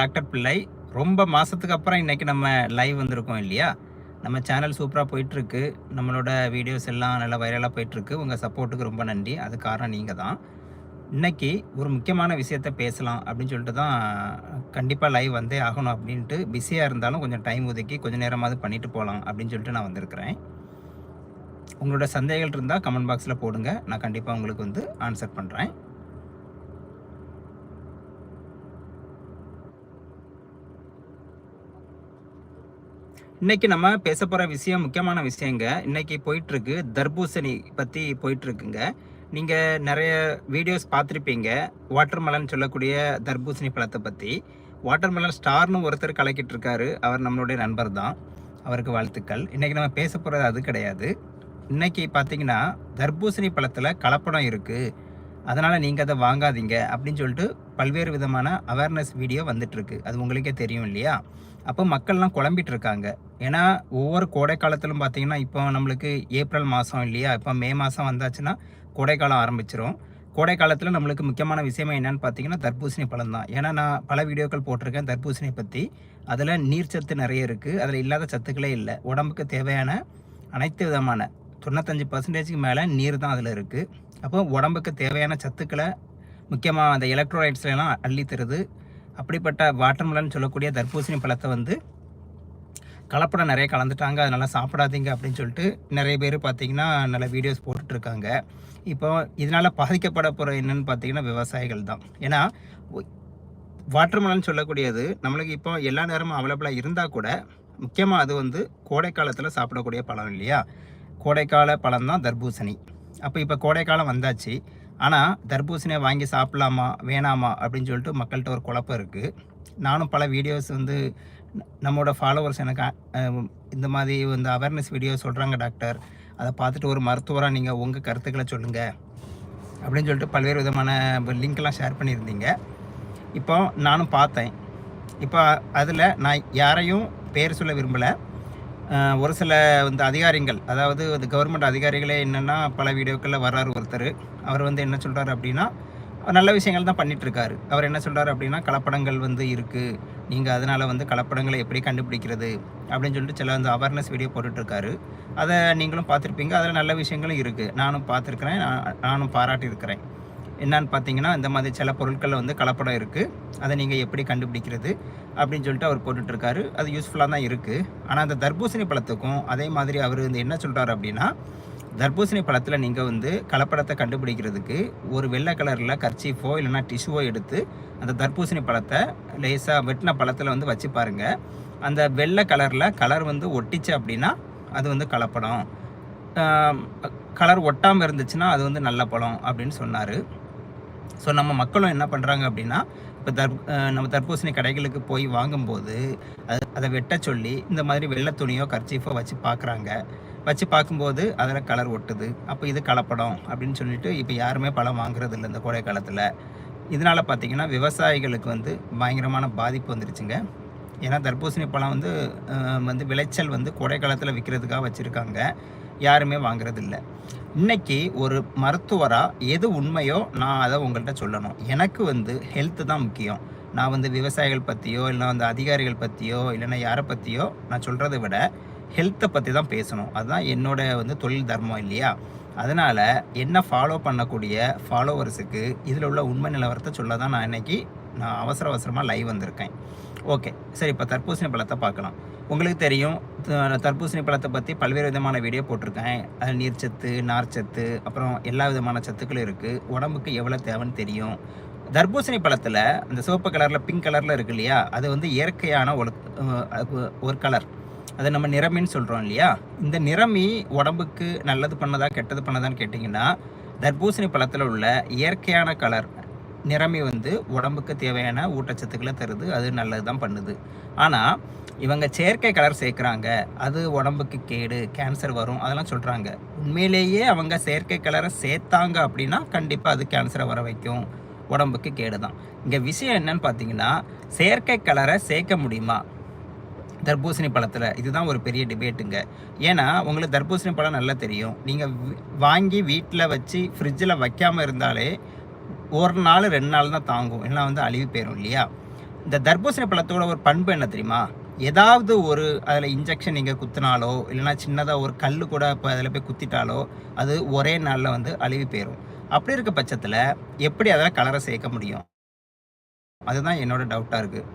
Doctor பிள்ளை. ரொம்ப மாதத்துக்கு அப்புறம் இன்றைக்கி நம்ம லைவ் வந்திருக்கோம் இல்லையா? நம்ம சேனல் சூப்பராக போயிட்டுருக்கு. நம்மளோட வீடியோஸ் எல்லாம் நல்லா வைரலாக போயிட்டுருக்கு. உங்கள் சப்போர்ட்டுக்கு ரொம்ப நன்றி. அது காரணம் நீங்கள் தான். இன்னைக்கு ஒரு முக்கியமான விஷயத்த பேசலாம் அப்படின்னு சொல்லிட்டு தான் கண்டிப்பாக லைவ் வந்தே ஆகணும் அப்படின்ட்டு பிஸியாக இருந்தாலும் கொஞ்சம் டைம் ஒதுக்கி கொஞ்சம் நேரமாவது பண்ணிட்டு போகலாம் அப்படின்னு சொல்லிட்டு நான் வந்திருக்கிறேன். உங்களோட சந்தேகங்கள் இருந்தால் கமெண்ட் பாக்ஸில் போடுங்க. நான் கண்டிப்பாக உங்களுக்கு வந்து ஆன்சர் பண்ணுறேன் இன்னைக்கு நம்ம பேச போகிற விஷயம் முக்கியமான விஷயங்க இன்னைக்கு போயிட்டுருக்கு. தர்பூசணி பற்றி போயிட்டுருக்குங்க. நீங்கள் நிறைய வீடியோஸ் பார்த்துருப்பீங்க. வாட்டர்மெலன் சொல்லக்கூடிய தர்பூசணி பழத்தை பற்றி வாட்டர்மெலன் ஸ்டார்னு ஒருத்தர் கலக்கிட்டு இருக்காரு அவர் நம்மளுடைய நண்பர் தான். அவருக்கு வாழ்த்துக்கள். இன்றைக்கி நம்ம பேச போகிறது அது கிடையாது. இன்னைக்கு பார்த்தீங்கன்னா தர்பூசணி பழத்தில் கலப்படம் இருக்குது அதனால் நீங்கள் அதை வாங்காதீங்க அப்படின்னு சொல்லிட்டு பல்வேறு விதமான அவேர்னஸ் வீடியோ வந்துட்டுருக்கு. அது உங்களுக்கே தெரியும் இல்லையா? அப்போ மக்கள்லாம் குழம்பிட்டு இருக்காங்க ஏன்னா ஒவ்வொரு கோடை காலத்திலும் பார்த்தீங்கன்னா இப்போ நம்மளுக்கு ஏப்ரல் மாதம் இல்லையா? இப்போ மே மாதம் வந்தாச்சுன்னா கோடைக்காலம் ஆரம்பிச்சிரும். கோடை காலத்தில் நம்மளுக்கு முக்கியமான விஷயமே என்னன்னு பார்த்தீங்கன்னா தர்பூசணி பழம் தான். ஏன்னா நான் பல வீடியோக்கள் போட்டிருக்கேன் தர்பூசணி பற்றி அதில் நீர்ச்சத்து நிறைய இருக்குது அதில் இல்லாத சத்துக்களே இல்லை. உடம்புக்கு தேவையான அனைத்து விதமான தொண்ணூத்தஞ்சு பர்சன்டேஜுக்கு மேலே நீர் தான் அதில் இருக்குது அப்போ உடம்புக்கு தேவையான சத்துக்களை முக்கியமாக அந்த எலக்ட்ரோலைட்ஸ்லாம் அள்ளி தருது. அப்படிப்பட்ட வாட்டர்மெலன் சொல்லக்கூடிய தர்பூசணி பழத்தை வந்து கலப்படம் நிறைய கலந்துட்டாங்க அதனால் சாப்பிடாதீங்க அப்படின்னு சொல்லிட்டு நிறைய பேர் பார்த்திங்கன்னா நல்ல வீடியோஸ் போட்டுட்ருக்காங்க. இப்போ இதனால் பாதிக்கப்பட போகிற என்னென்னு பார்த்தீங்கன்னா விவசாயிகள் தான். ஏன்னா வாட்டர்மெலன் சொல்லக்கூடியது நம்மளுக்கு இப்போ எல்லா நேரமும் அவைலபிளாக இருந்தால் கூட முக்கியமாக அது வந்து கோடை காலத்தில் சாப்பிடக்கூடிய பழம் இல்லையா? கோடைக்கால பழம் தான் தர்பூசணி. அப்போ இப்போ கோடைக்காலம் வந்தாச்சு. ஆனால் தர்பூசணியை வாங்கி சாப்பிட்லாமா வேணாமா அப்படின்னு சொல்லிட்டு மக்கள்கிட்ட ஒரு குழப்பம் இருக்குது நானும் பல வீடியோஸ் வந்து நம்மளோட ஃபாலோவர்ஸ் எனக்கு இந்த மாதிரி வந்து அவேர்னஸ் வீடியோ சொல்கிறாங்க டாக்டர் அதை பார்த்துட்டு ஒரு மருத்துவராக நீங்கள் உங்கள் கருத்துக்களை சொல்லுங்கள் அப்படின்னு சொல்லிட்டு பல்வேறு விதமான லிங்க்லாம் ஷேர் பண்ணியிருந்தீங்க. இப்போ நானும் பார்த்தேன். இப்போ அதில் நான் யாரையும் பேர் சொல்ல விரும்பலை. ஒரு சில வந்து அதிகாரிகள் அதாவது கவர்மெண்ட் அதிகாரிகளே என்னென்னா பல வீடியோக்களில் வர்றார் ஒருத்தர். அவர் வந்து என்ன சொல்கிறாரு அப்படின்னா நல்ல விஷயங்கள் தான் பண்ணிகிட்ருக்காரு அவர் என்ன சொல்கிறார் அப்படின்னா கலப்படங்கள் வந்து இருக்குது நீங்கள் அதனால் வந்து கலப்படங்களை எப்படி கண்டுபிடிக்கிறது அப்படின்னு சொல்லிட்டு சில வந்து அவேர்னஸ் வீடியோ போட்டுட்ருக்காரு அதை நீங்களும் பார்த்துருப்பீங்க. அதில் நல்ல விஷயங்களும் இருக்குது நானும் பார்த்துருக்குறேன். நான் நானும் பாராட்டியிருக்கிறேன். என்னன்னு பார்த்தீங்கன்னா இந்த மாதிரி சில பொருட்களில் வந்து கலப்படம் இருக்குது அதை நீங்கள் எப்படி கண்டுபிடிக்கிறது அப்படின்னு சொல்லிட்டு அவர் போட்டுட்ருக்காரு அது யூஸ்ஃபுல்லாக தான் இருக்குது ஆனால் அந்த தர்பூசணி பழத்துக்கும் அதே மாதிரி அவர் வந்து என்ன சொல்கிறாரு அப்படின்னா தர்பூசணி பழத்தில் நீங்கள் வந்து கலப்படத்தை கண்டுபிடிக்கிறதுக்கு ஒரு வெள்ளை கலரில் கர்ச்சீஃபோ இல்லைனா டிஷ்யூவோ எடுத்து அந்த தர்பூசணி பழத்தை லேசாக வெட்டின பழத்தில் வந்து வச்சு பாருங்கள் அந்த வெள்ளை கலரில் கலர் வந்து ஒட்டிச்சு அப்படின்னா அது வந்து கலப்படம். கலர் ஒட்டாமல் இருந்துச்சுன்னா அது வந்து நல்ல பழம் அப்படின்னு சொன்னார். ஸோ நம்ம மக்களும் என்ன பண்ணுறாங்க அப்படின்னா இப்போ தர் நம்ம தர்பூசணி கடைகளுக்கு போய் வாங்கும்போது அது அதை வெட்ட சொல்லி இந்த மாதிரி வெள்ளை துணியோ கர்ச்சீஃபோ வச்சு பார்க்குறாங்க வச்சு பார்க்கும்போது அதில் கலர் ஒட்டுது. அப்போ இது கலப்படம் அப்படின்னு சொல்லிட்டு இப்போ யாருமே பழம் வாங்குறது இல்லை இந்த கோடை காலத்தில். இதனால் பார்த்தீங்கன்னா விவசாயிகளுக்கு வந்து பயங்கரமான பாதிப்பு வந்துருச்சுங்க. ஏன்னா தர்பூசணி பழம் வந்து வந்து விளைச்சல் வந்து கோடை காலத்தில் விற்கிறதுக்காக வச்சுருக்காங்க. யாருமே வாங்குறதில்லை. இன்னைக்கு ஒரு மருத்துவராக எது உண்மையோ நான் அதை உங்கள்கிட்ட சொல்லணும். எனக்கு வந்து ஹெல்த்து தான் முக்கியம். நான் வந்து விவசாயிகள் பற்றியோ இல்லை வந்து அதிகாரிகள் பற்றியோ இல்லைன்னா யாரை பற்றியோ நான் சொல்கிறத விட ஹெல்த்தை பற்றி தான் பேசணும். அதுதான் என்னோட வந்து தொழில் தர்மம் இல்லையா? அதனால் என்ன ஃபாலோ பண்ணக்கூடிய ஃபாலோவர்ஸுக்கு இதில் உள்ள உண்மை நிலவரத்தை சொல்ல தான் நான் இன்னைக்கு நான் அவசர அவசரமாக லைவ் வந்திருக்கேன். ஓகே சரி இப்போ தர்பூசணி பழத்தை பார்க்கலாம். உங்களுக்கு தெரியும் தர்பூசணி பழத்தை பற்றி பல்வேறு விதமான வீடியோ போட்டிருக்கேன். அது நீர்ச்சத்து நார்ச்சத்து அப்புறம் எல்லா விதமான சத்துக்களும் இருக்குது உடம்புக்கு எவ்வளோ தேவைன்னு தெரியும். தர்பூசணி பழத்தில் அந்த சிவப்பு கலரில் பிங்க் கலரில் இருக்கு இல்லையா? அது வந்து இயற்கையான ஒரு ஒரு கலர் அதை நம்ம நிறமின்னு சொல்கிறோம் இல்லையா? இந்த நிறமி உடம்புக்கு நல்லது பண்ணதா கெட்டது பண்ணதான்னு கேட்டிங்கன்னா தர்பூசணி பழத்தில் உள்ள இயற்கையான கலர் நிறமி வந்து உடம்புக்கு தேவையான ஊட்டச்சத்துக்களை தருது அது நல்லது தான் பண்ணுது. ஆனால் இவங்க செயற்கை கலர் சேர்க்குறாங்க அது உடம்புக்கு கேடு கேன்சர் வரும் அதெல்லாம் சொல்கிறாங்க உண்மையிலேயே அவங்க செயற்கை கலரை சேர்த்தாங்க அப்படின்னா கண்டிப்பாக அது கேன்சரை வர வைக்கும். உடம்புக்கு கேடு தான் இங்கே விஷயம் என்னன்னு பார்த்தீங்கன்னா செயற்கை கலரை சேர்க்க முடியுமா? தர்பூசணி பழத்தில். இதுதான் ஒரு பெரிய டிபேட்டுங்க. ஏன்னா உங்களுக்கு தர்பூசணி பழம் நல்லா தெரியும். நீங்கள் வாங்கி வீட்டில் வச்சு ஃப்ரிட்ஜில் வைக்காமல் இருந்தாலே ஒரு நாள் ரெண்டு நாள் தான் தாங்கும். இல்லைனா வந்து அழிவு போயிடும் இல்லையா? இந்த தர்பூசணி பழத்தோட ஒரு பண்பு என்ன தெரியுமா? ஏதாவது ஒரு அதில் இன்ஜெக்ஷன் நீங்கள் குத்தினாலோ இல்லைன்னா சின்னதாக ஒரு கல் கூட இப்போ அதில் போய் குத்திட்டாலோ அது ஒரே நாளில் வந்து அழுவி போயிடும் அப்படி இருக்க பட்சத்தில் எப்படி அதில் கலரை சேர்க்க முடியும்? அதுதான் என்னோட டவுட்டாக இருக்குது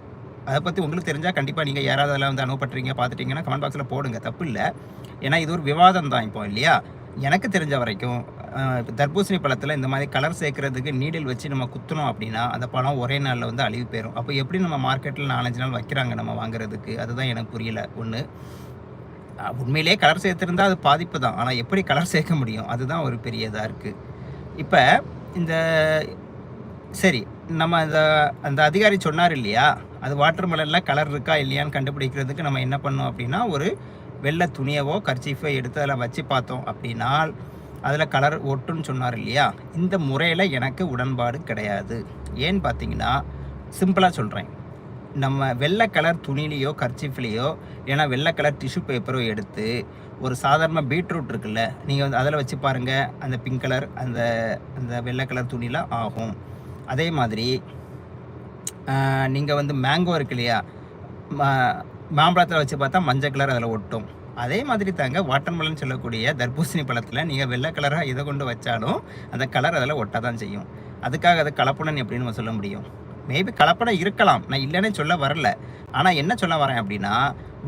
அதை பற்றி உங்களுக்கு தெரிஞ்சால் கண்டிப்பாக நீங்கள் யாராவது அதில் வந்து அனுப்பட்டுறீங்க பார்த்துட்டீங்கன்னா கமெண்ட் பாக்ஸில் போடுங்க. தப்பு இல்லை. ஏன்னா இது ஒரு விவாதம் தான் இப்போ இல்லையா? எனக்கு தெரிஞ்ச வரைக்கும் இப்போ தர்பூசணி பழத்தில் இந்த மாதிரி கலர் சேர்க்குறதுக்கு நீடில் வச்சு நம்ம குத்துனோம் அப்படின்னா அந்த பழம் ஒரே நாளில் வந்து அழிவு போயிடும் அப்போ எப்படி நம்ம மார்க்கெட்டில் நாலஞ்சு நாள் வைக்கிறாங்க நம்ம வாங்குறதுக்கு? அதுதான் எனக்கு புரியல. ஒன்று உண்மையிலேயே கலர் சேர்த்துருந்தா அது பாதிப்பு தான். ஆனால் எப்படி கலர் சேர்க்க முடியும்? அதுதான் ஒரு பெரிய இதாக இருக்குது இப்போ இந்த சரி நம்ம அந்த அந்த அதிகாரி சொன்னார் இல்லையா? அது வாட்டர் மெலனில் கலர் இருக்கா இல்லையான்னு கண்டுபிடிக்கிறதுக்கு நம்ம என்ன பண்ணோம் அப்படின்னா ஒரு வெள்ளை துணியவோ கர்ச்சீஃபோ எடுத்து அதில் வச்சு பார்த்தோம் அப்படின்னா அதில் கலர் ஒட்டுன்னு சொன்னார் இல்லையா? இந்த முறையில் எனக்கு உடன்பாடு கிடையாது. ஏன்னு பார்த்தீங்கன்னா சிம்பிளாக சொல்கிறேன் நம்ம வெள்ளை கலர் துணிலேயோ கர்ச்சீஃப்லேயோ ஏன்னா வெள்ளை கலர் டிஷ்யூ பேப்பரோ எடுத்து ஒரு சாதாரண பீட்ரூட் இருக்குல்ல நீங்கள் வந்து அதில் வச்சு பாருங்கள் அந்த பிங்க் கலர் அந்த அந்த வெள்ளை கலர் துணியில் ஆகும். அதே மாதிரி நீங்கள் வந்து மேங்கோ இருக்கு இல்லையா? மா- மாம்பழத்தில் வச்சு பார்த்தா மஞ்சள் கலர் அதில் ஒட்டும். அதே மாதிரி தாங்க வாட்டர்மெலன் சொல்லக்கூடிய தர்பூசணி பழத்தில் நீங்கள் வெள்ளை கலராக இதை கொண்டு வச்சாலும் அந்த கலர் அதில் ஒட்ட தான் செய்யும். அதுக்காக அது கலப்படம் எப்படின்னு நம்ம சொல்ல முடியும்? மேபி கலப்படம் இருக்கலாம். நான் இல்லைன்னே சொல்ல வரல. ஆனால் என்ன சொல்ல வரேன் அப்படின்னா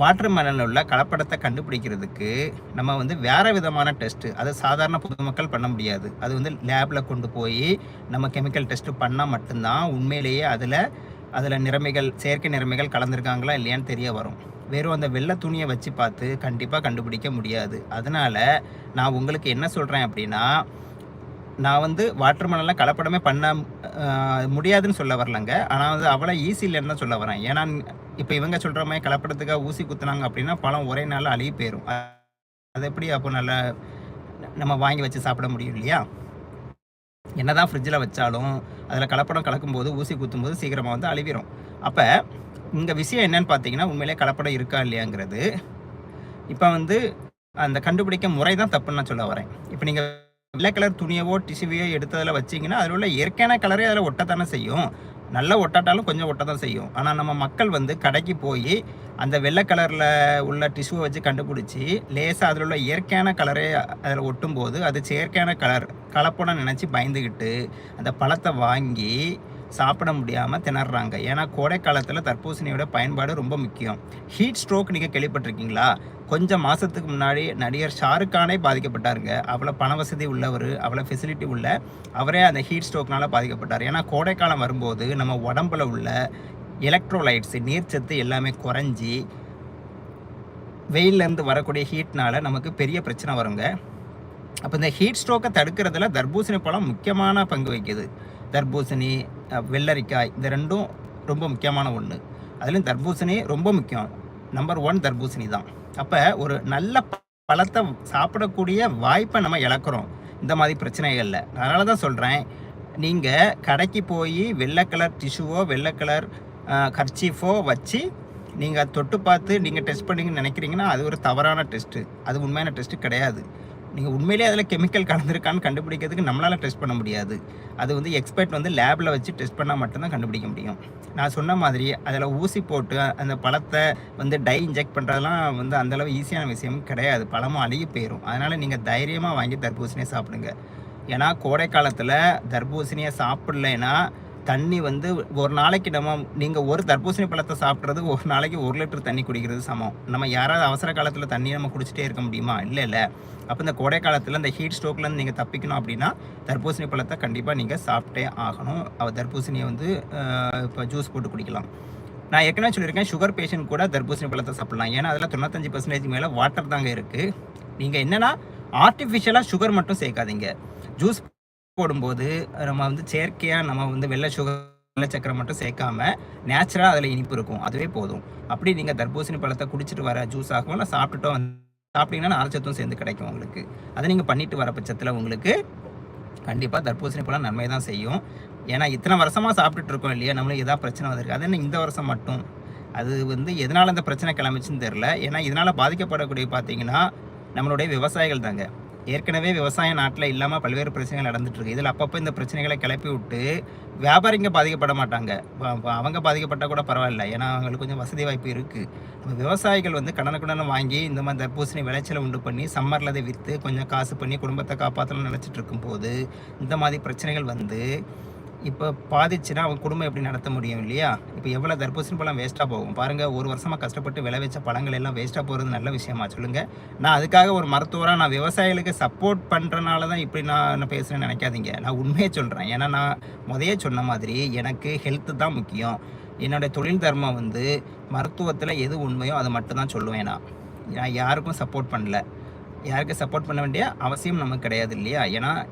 வாட்டர் மெலனில் உள்ள கலப்படத்தை கண்டுபிடிக்கிறதுக்கு நம்ம வந்து வேறு விதமான டெஸ்ட்டு அதை சாதாரண பொதுமக்கள் பண்ண முடியாது. அது வந்து லேபில் கொண்டு போய் நம்ம கெமிக்கல் டெஸ்ட்டு பண்ணால் மட்டும்தான் உண்மையிலேயே அதில் அதில் நிறமைகள் செயற்கை நிறமைகள் கலந்துருக்காங்களா இல்லையான்னு தெரிய வரும். வெறும் அந்த வெள்ளை துணியை வச்சு பார்த்து கண்டிப்பாக கண்டுபிடிக்க முடியாது. அதனால் நான் உங்களுக்கு என்ன சொல்கிறேன் அப்படின்னா நான் வந்து வாட்டர் கலப்படமே பண்ண முடியாதுன்னு சொல்ல வரலங்க. ஆனால் வந்து அவ்வளோ ஈஸி இல்லைன்னு தான் சொல்ல வரேன். ஏன்னா இப்போ இவங்க சொல்கிற மாதிரி கலப்படத்துக்காக ஊசி குத்துனாங்க அப்படின்னா பழம் ஒரே நாளில் அழுகி போயிடும் அது எப்படி அப்போ நல்லா நம்ம வாங்கி வச்சு சாப்பிட முடியும் இல்லையா? என்ன தான் ஃப்ரிட்ஜில் வச்சாலும் அதில் கலப்படம் கலக்கும்போது ஊசி குத்தும்போது சீக்கிரமாக வந்து அழிவிடும் அப்போ இங்கே விஷயம் என்னன்னு பார்த்தீங்கன்னா உண்மையிலே கலப்படம் இருக்கா இல்லையாங்கிறது. இப்போ வந்து அந்த கண்டுபிடிக்க முறை தான் தப்புன்னு நான் சொல்ல வரேன். இப்போ நீங்கள் வெள்ளை கலர் துணியவோ டிசுவையோ எடுத்ததில் வச்சிங்கன்னா அதில் உள்ள இயற்கையான கலரே அதில் ஒட்டத்தானே செய்யும். நல்லா ஒட்டாட்டாலும் கொஞ்சம் ஒட்ட தான் செய்யும். ஆனால் நம்ம மக்கள் வந்து கடைக்கு போய் அந்த வெள்ளை கலரில் உள்ள டிஷ்யூவை வச்சு கண்டுபிடிச்சி லேசாக அதில் உள்ள இயற்கையான கலரே அதில் ஒட்டும்போது அது செயற்கையான கலர் கலப்படம் நினச்சி பயந்துக்கிட்டு அந்த பழத்தை வாங்கி சாப்பிட முடியாமல் திணறாங்க. ஏன்னா கோடை காலத்தில் தர்பூசணியோட பயன்பாடு ரொம்ப முக்கியம். ஹீட் ஸ்ட்ரோக் நீங்கள் கேள்விப்பட்டிருக்கீங்களா? கொஞ்சம் மாதத்துக்கு முன்னாடி நடிகர் ஷாருக் கானே பாதிக்கப்பட்டாருங்க. அவ்வளோ பண வசதி உள்ளவர் அவ்வளோ ஃபெசிலிட்டி உள்ள அவரே அந்த ஹீட் ஸ்ட்ரோக்னால பாதிக்கப்பட்டார். ஏன்னா கோடைக்காலம் வரும்போது நம்ம உடம்புல உள்ள எலக்ட்ரோலைட்ஸ் நீர்ச்சத்து எல்லாமே குறைஞ்சி வெயிலேருந்து வரக்கூடிய ஹீட்னால் நமக்கு பெரிய பிரச்சனை வருங்க. அப்போ இந்த ஹீட் ஸ்ட்ரோக்கை தடுக்கிறதுல தர்பூசணி பழம் முக்கியமான பங்கு வகிக்குது. தர்பூசணி வெள்ளரிக்காய் இந்த ரெண்டும் ரொம்ப முக்கியமான ஒன்று அதுலேயும் தர்பூசணி ரொம்ப முக்கியம். நம்பர் ஒன் தர்பூசணி தான். அப்போ ஒரு நல்ல பழத்தை சாப்பிடக்கூடிய வாய்ப்பை நம்ம இழக்கிறோம். இந்த மாதிரி பிரச்சனைகளில். அதனால தான் சொல்கிறேன் நீங்கள் கடைக்கு போய் வெள்ளை கலர் டிஷ்யூவோ வெள்ளை கலர் கர்ச்சீஃபோ வச்சு நீங்கள் தொட்டு பார்த்து நீங்கள் டெஸ்ட் பண்ணிங்கன்னு நினைக்கிறீங்கன்னா அது ஒரு தவறான டெஸ்ட்டு அது உண்மையான டெஸ்ட்டு கிடையாது. நீங்கள் உண்மையிலேயே அதில் கெமிக்கல் கலந்துருக்கான்னு கண்டுபிடிக்கிறதுக்கு நம்மளால் டெஸ்ட் பண்ண முடியாது. அது வந்து எக்ஸ்பர்ட் வந்து லேபில் வச்சு டெஸ்ட் பண்ணால் மட்டும்தான் கண்டுபிடிக்க முடியும். நான் சொன்ன மாதிரி அதில் ஊசி போட்டு அந்த பழத்தை வந்து டை இன்ஜெக்ட் பண்ணுறதெல்லாம் வந்து அந்தளவு ஈஸியான விஷயம் கிடையாது. பழமும் அழுகி போயிடும் அதனால் நீங்கள் தைரியமாக வாங்கி தர்பூசணியை சாப்பிடுங்க. ஏன்னா கோடை காலத்தில் தர்பூசணியை சாப்பிட்லைன்னா தண்ணி வந்து ஒரு நாளைக்கு நம்ம நீங்கள் ஒரு தர்பூசணி பழத்தை சாப்பிட்றது ஒரு நாளைக்கு ஒரு லிட்டர் தண்ணி குடிக்கிறது சமம். நம்ம யாராவது அவசர காலத்தில் தண்ணி நம்ம குடிச்சிட்டே இருக்க முடியுமா? இல்லை இல்லை. அப்போ இந்த கோடை காலத்தில் இந்த ஹீட் ஸ்ட்ரோக்லேருந்து நீங்கள் தப்பிக்கணும் அப்படின்னா தர்பூசணி பழத்தை கண்டிப்பாக நீங்கள் சாப்பிட்டே ஆகணும். தர்பூசணியை வந்து இப்போ ஜூஸ் போட்டு குடிக்கலாம். நான் ஏற்கனவே சொல்லியிருக்கேன் சுகர் பேஷண்ட் கூட தர்பூசணி பழத்தை சாப்பிடலாம். ஏன்னா அதில் தொண்ணூத்தஞ்சு பர்சன்டேஜ் மேலே வாட்டர் தாங்க இருக்குது நீங்கள் என்னென்னா ஆர்டிஃபிஷியலாக சுகர் மட்டும் சேர்க்காதீங்க. ஜூஸ் போடும்போது நம்ம வந்து செயற்கையாக நம்ம வந்து வெள்ளை சுகர் வெள்ளை சக்கரை மட்டும் சேர்க்காம நேச்சுரலாக அதில் இனிப்பு இருக்கும். அதுவே போதும். அப்படி நீங்கள் தர்பூசணி பழத்தை குடிச்சிட்டு வர ஜூஸ் ஆகும் இல்லை சாப்பிட்டுட்டோம் வந்து சாப்பிட்டீங்கன்னா நார்ச்சத்தும் சேர்ந்து கிடைக்கும் உங்களுக்கு. அதை நீங்கள் பண்ணிட்டு வர பட்சத்தில் உங்களுக்கு கண்டிப்பாக தர்பூசணி பழம் நன்மை தான் செய்யும். ஏன்னா இத்தனை வருஷமாக சாப்பிட்டுட்டு இருக்கோம் இல்லையா? நம்மளுக்கு எதாவது பிரச்சனை வந்திருக்கு. அது என்ன இந்த வருஷம் மட்டும்? அது வந்து எதனால் இந்த பிரச்சனை கிளம்பிச்சுன்னு தெரில ஏன்னா இதனால் பாதிக்கப்படக்கூடிய பார்த்தீங்கன்னா நம்மளுடைய விவசாயிகள் தாங்க. ஏற்கனவே விவசாய நாட்டில் இல்லாமல் பல்வேறு பிரச்சனைகள் நடந்துட்டுருக்கு இதில் அப்பப்போ இந்த பிரச்சனைகளை கிளப்பி விட்டு வியாபாரிங்க பாதிக்கப்பட மாட்டாங்க. அவங்க பாதிக்கப்பட்டால் கூட பரவாயில்ல. ஏன்னா அவங்களுக்கு கொஞ்சம் வசதி வாய்ப்பு இருக்குது நம்ம விவசாயிகள் வந்து கடனுக்குடன் வாங்கி இந்த மாதிரி தர்பூசணி விளைச்சலை உண்டு பண்ணி சம்மரில் அதை விற்று கொஞ்சம் காசு பண்ணி குடும்பத்தை காப்பாற்றணும்னு நினச்சிட்டு இருக்கும்போது இந்த மாதிரி பிரச்சனைகள் வந்து இப்போ பாதிச்சுன்னா அவங்க குடும்பம் எப்படி நடத்த முடியும் இல்லையா? இப்போ எவ்வளோ தர்பூசணி பழம் வேஸ்ட்டாக போகும்? பாருங்கள் ஒரு வருஷமாக கஷ்டப்பட்டு விளைவிச்ச பழங்கள் எல்லாம் வேஸ்ட்டாக போகிறது நல்ல விஷயமா? சொல்லுங்கள் நான் அதுக்காக ஒரு மருத்துவராக நான் விவசாயிகளுக்கு சப்போர்ட் பண்ணுறனால தான் இப்படி நான் நான் பேசுகிறேன்னு நினைக்காதீங்க. நான் உண்மையை சொல்கிறேன் ஏன்னா நான் முதையே சொன்ன மாதிரி எனக்கு ஹெல்த்து தான் முக்கியம். என்னுடைய தொழில் தர்மம் வந்து மருத்துவத்தில் எது உண்மையோ அதை மட்டும்தான் சொல்லுவேன் நான். நான் யாருக்கும் சப்போர்ட் பண்ணல. யாருக்கு சப்போர்ட் பண்ண வேண்டிய அவசியம் நமக்கு கிடையாது இல்லையா? ஏன்னா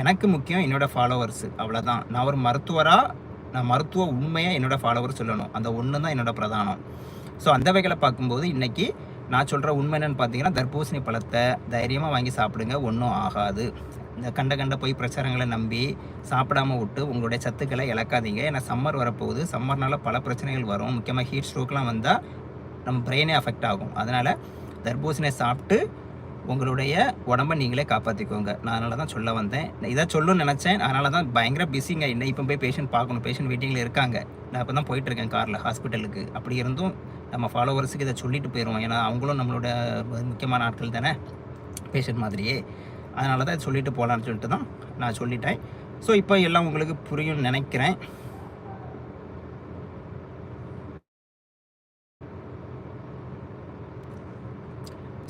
எனக்கு முக்கியம் என்னோடய ஃபாலோவர்ஸ் அவ்வளோதான் நான் ஒரு மருத்துவராக நான் மருத்துவ உண்மையாக என்னோடய ஃபாலோவர் சொல்லணும். அந்த ஒன்று தான் என்னோடய பிரதானம். ஸோ அந்த வகையில் பார்க்கும்போது இன்றைக்கி நான் சொல்கிற உண்மை என்னென்னு பார்த்தீங்கன்னா தர்பூசணி பழத்தை தைரியமாக வாங்கி சாப்பிடுங்க ஒன்றும் ஆகாது. இந்த கண்ட கண்ட போய் பிரச்சாரங்களை நம்பி சாப்பிடாம விட்டு உங்களுடைய சத்துக்களை இழக்காதீங்க. ஏன்னா சம்மர் வரப்போகுது. சம்மர்னால பல பிரச்சனைகள் வரும். முக்கியமாக ஹீட் ஸ்ட்ரோக்லாம் வந்தால் நம்ம பிரெயினே அஃபெக்ட் ஆகும். அதனால் தர்பூசணியை சாப்பிட்டு உங்களுடைய உடம்ப நீங்களே காப்பாற்றிக்கோங்க நான் அதனால தான் சொல்ல வந்தேன். இதை சொல்லணும்னு நினச்சேன். அதனால தான் பயங்கர பிஸிங்க என்ன இப்போ போய் பேஷண்ட் பார்க்கணும். பேஷண்ட் வெயிட்டிங்கில் இருக்காங்க. நான் இப்போ தான் போயிட்டுருக்கேன் காரில் ஹாஸ்பிட்டலுக்கு அப்படி இருந்தும் நம்ம ஃபாலோவர்ஸுக்கு இதை சொல்லிட்டு போயிடுவோம் ஏன்னா அவங்களும் நம்மளோட முக்கியமான ஆட்கள் தானே? பேஷண்ட் மாதிரியே. அதனால தான் இதை சொல்லிட்டு போகலான்னு சொல்லிட்டு தான் நான் சொல்லிட்டேன். ஸோ இப்போ எல்லாம் உங்களுக்கு புரியும்னு நினைக்கிறேன்.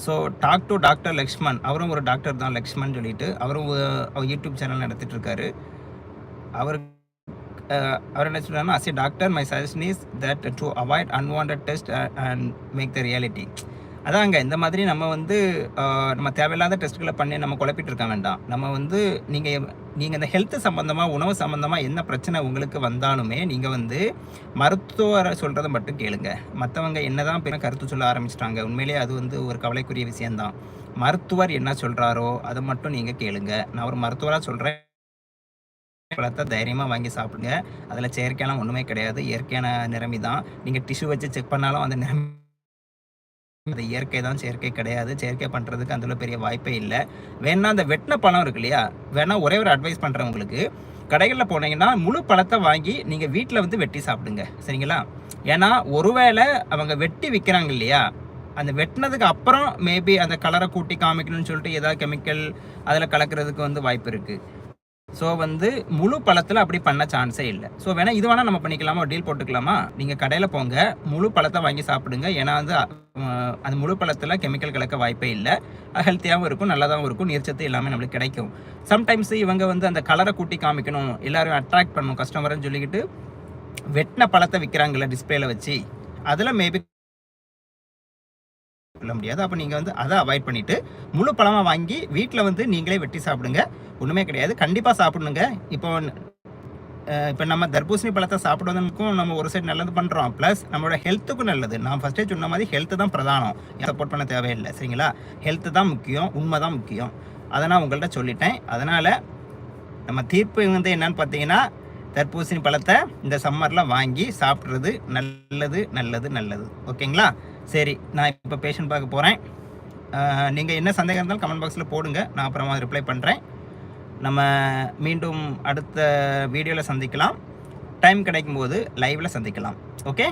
So talk to doctor Lakshman அவரும் ஒரு டாக்டர் தான் லக்ஷ்மன் சொல்லிட்டு. அவரும் அவர் யூடியூப் சேனல் நடத்திட்டு இருக்காரு அவர் அவர் என்ன சொல்றாருன்னா as a doctor my suggestion is that to avoid unwanted test and make the reality அதாங்க இந்த மாதிரி நம்ம வந்து நம்ம தேவையில்லாத டெஸ்ட்டுகளை பண்ணி நம்ம குழப்பிட்டு இருக்க வேண்டாம். நம்ம வந்து நீங்கள் நீங்கள் இந்த ஹெல்த்து சம்மந்தமாக உணவு சம்மந்தமாக என்ன பிரச்சனை உங்களுக்கு வந்தாலுமே நீங்கள் வந்து மருத்துவரை சொல்கிறத மட்டும் கேளுங்க. மற்றவங்க என்ன தான் பெரிய கருத்து சொல்ல ஆரம்பிச்சிட்டாங்க. உண்மையிலேயே அது வந்து ஒரு கவலைக்குரிய விஷயந்தான் மருத்துவர் என்ன சொல்கிறாரோ அதை மட்டும் நீங்கள் கேளுங்க. நான் ஒரு மருத்துவராக சொல்கிறேன் பழத்தை தைரியமாக வாங்கி சாப்பிடுங்க. அதில் செயற்கையெல்லாம் ஒன்றுமே கிடையாது. இயற்கையான நிறமி தான் நீங்கள் டிஷ்யூ வச்சு செக் பண்ணாலும் அந்த நிறமி அது இயற்கை தான் செயற்கை கிடையாது. செயற்கை பண்ணுறதுக்கு அதில் பெரிய வாய்ப்பே இல்லை. வேணா அந்த வெட்டின பழம் இருக்கு இல்லையா? வேணா ஒரே ஒரு அட்வைஸ் பண்ணுறேன் உங்களுக்கு. கடைகளில் போனீங்கன்னா முழு பழத்தை வாங்கி நீங்கள் வீட்டில் வந்து வெட்டி சாப்பிடுங்க. சரிங்களா? ஏன்னா ஒருவேளை அவங்க வெட்டி விற்கிறாங்க இல்லையா? அந்த வெட்டினதுக்கு அப்புறம் மேபி அந்த கலரை கூட்டி காமிக்கணும்னு சொல்லிட்டு ஏதாவது கெமிக்கல் அதில் கலக்கிறதுக்கு வந்து வாய்ப்பு இருக்குது ஸோ வந்து முழு பழத்தில் அப்படி பண்ண சான்ஸே இல்லை. ஸோ வேணால் இது வேணால் நம்ம பண்ணிக்கலாமா? டீல் போட்டுக்கலாமா? நீங்கள் கடையில் போங்க. முழு பழத்தை வாங்கி சாப்பிடுங்க. ஏன்னா வந்து அந்த முழு பழத்தில் கெமிக்கல் கலக்க வாய்ப்பே இல்லை. ஹெல்த்தியாகவும் இருக்கும் நல்லதாகவும் இருக்கும். நீர்ச்சத்து எல்லாமே நம்மளுக்கு கிடைக்கும். சம்டைம்ஸ் இவங்க வந்து அந்த கலரை கூட்டி காமிக்கணும். எல்லாரும் அட்ராக்ட் பண்ணணும். கஸ்டமர்னு சொல்லிக்கிட்டு வெட்டின பழத்தை விற்கிறாங்களே டிஸ்பிளேல வச்சு. அதில் மேபி சொல்ல முடியாது. அப்போ நீங்கள் வந்து அதை அவாய்ட் பண்ணிவிட்டு முழு பழமாக வாங்கி வீட்டில் வந்து நீங்களே வெட்டி சாப்பிடுங்க. ஒன்றுமே கிடையாது. கண்டிப்பாக சாப்பிடணுங்க. இப்போ இப்போ நம்ம தர்பூசணி பழத்தை சாப்பிடுவதற்கும் நம்ம ஒரு சைடு நல்லது பண்ணுறோம் ப்ளஸ் நம்மளோட ஹெல்த்துக்கும் நல்லது. நான் ஃபஸ்ட்டே சொன்ன மாதிரி ஹெல்த்து தான் பிரதானம். சப்போர்ட் பண்ண தேவையில்லை. சரிங்களா? ஹெல்த்து தான் முக்கியம். உண்மை தான் முக்கியம். அதை நான் உங்கள்கிட்ட சொல்லிட்டேன். அதனால் நம்ம தீர்ப்பு வந்து என்னன்னு பார்த்தீங்கன்னா தர்பூசணி பழத்தை இந்த சம்மரில் வாங்கி சாப்பிட்றது நல்லது நல்லது நல்லது. ஓகேங்களா? சரி நான் இப்போ பேஷண்ட் பார்க்க போகிறேன் நீங்கள் என்ன சந்தேகம் இருந்தாலும் கமெண்ட் பாக்ஸில் போடுங்க. நான் அப்புறமா ரிப்ளை பண்ணுறேன் நம்ம மீண்டும் அடுத்த வீடியோவில் சந்திக்கலாம். டைம் கிடைக்கும்போது லைவில் சந்திக்கலாம். ஓகே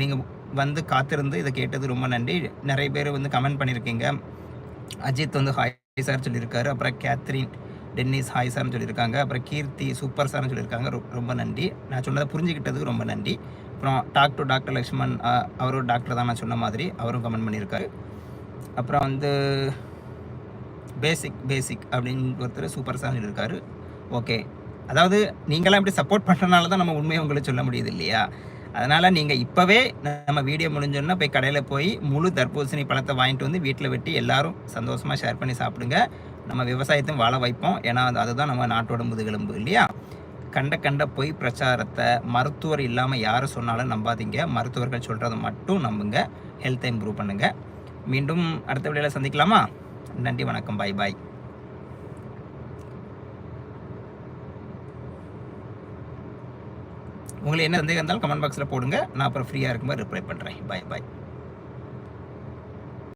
நீங்கள் வந்து காத்திருந்து இதை கேட்டது ரொம்ப நன்றி. நிறைய பேர் வந்து கமெண்ட் பண்ணியிருக்கீங்க அஜித் வந்து ஹாய் சார் சொல்லியிருக்காரு. அப்புறம் கேத்ரின் டென்னிஸ் ஹாய் சார்னு சொல்லியிருக்காங்க. அப்புறம் கீர்த்தி சூப்பர் சார்னு சொல்லியிருக்காங்க. ரொ- ரொம்ப நன்றி. நான் சொன்னதை புரிஞ்சுக்கிட்டதுக்கு ரொம்ப நன்றி. அப்புறம் டாக் டு டாக்டர் லக்ஷ்மண் அவரும் டாக்டர் தான் நான் சொன்ன மாதிரி அவரும் கமெண்ட் பண்ணியிருக்காரு. அப்புறம் வந்து பேசிக் பேசிக் அப்படின்னு ஒருத்தர் சூப்பர் சார் சொல்லியிருக்காரு. ஓகே. அதாவது நீங்களாம் இப்படி சப்போர்ட் பண்ணுறனால தான் நம்ம உண்மையை உங்களை சொல்ல முடியுது இல்லையா? அதனால் நீங்கள் இப்போவே நம்ம வீடியோ முடிஞ்சோன்னா போய் கடையில் போய் முழு தர்பூசணி பழத்தை வாங்கிட்டு வந்து வீட்டில் வெட்டி எல்லாரும் சந்தோஷமாக ஷேர் பண்ணி சாப்பிடுங்க. நம்ம விவசாயத்தையும் வாழ வைப்போம். ஏன்னா அதுதான் நம்ம நாட்டோட முதுகெலும்பு இல்லையா? கண்ட கண்ட பொய் பிரச்சாரத்தை மருத்துவர் இல்லாமல் யார் சொன்னாலும் நம்பாதீங்க. மருத்துவர்கள் சொல்கிறத மட்டும் நம்புங்க. ஹெல்த்தை இம்ப்ரூவ் பண்ணுங்கள் மீண்டும் அடுத்த வீடியோவில் சந்திக்கலாமா? நன்றி வணக்கம். பாய் பாய் உங்களுக்கு என்ன சந்தேகம் இருந்தாலும் கமெண்ட் பாக்ஸில் போடுங்க. நான் அப்புறம் ஃப்ரீயாக இருக்கும்போது ரிப்ளை பண்ணுறேன் பாய் பாய்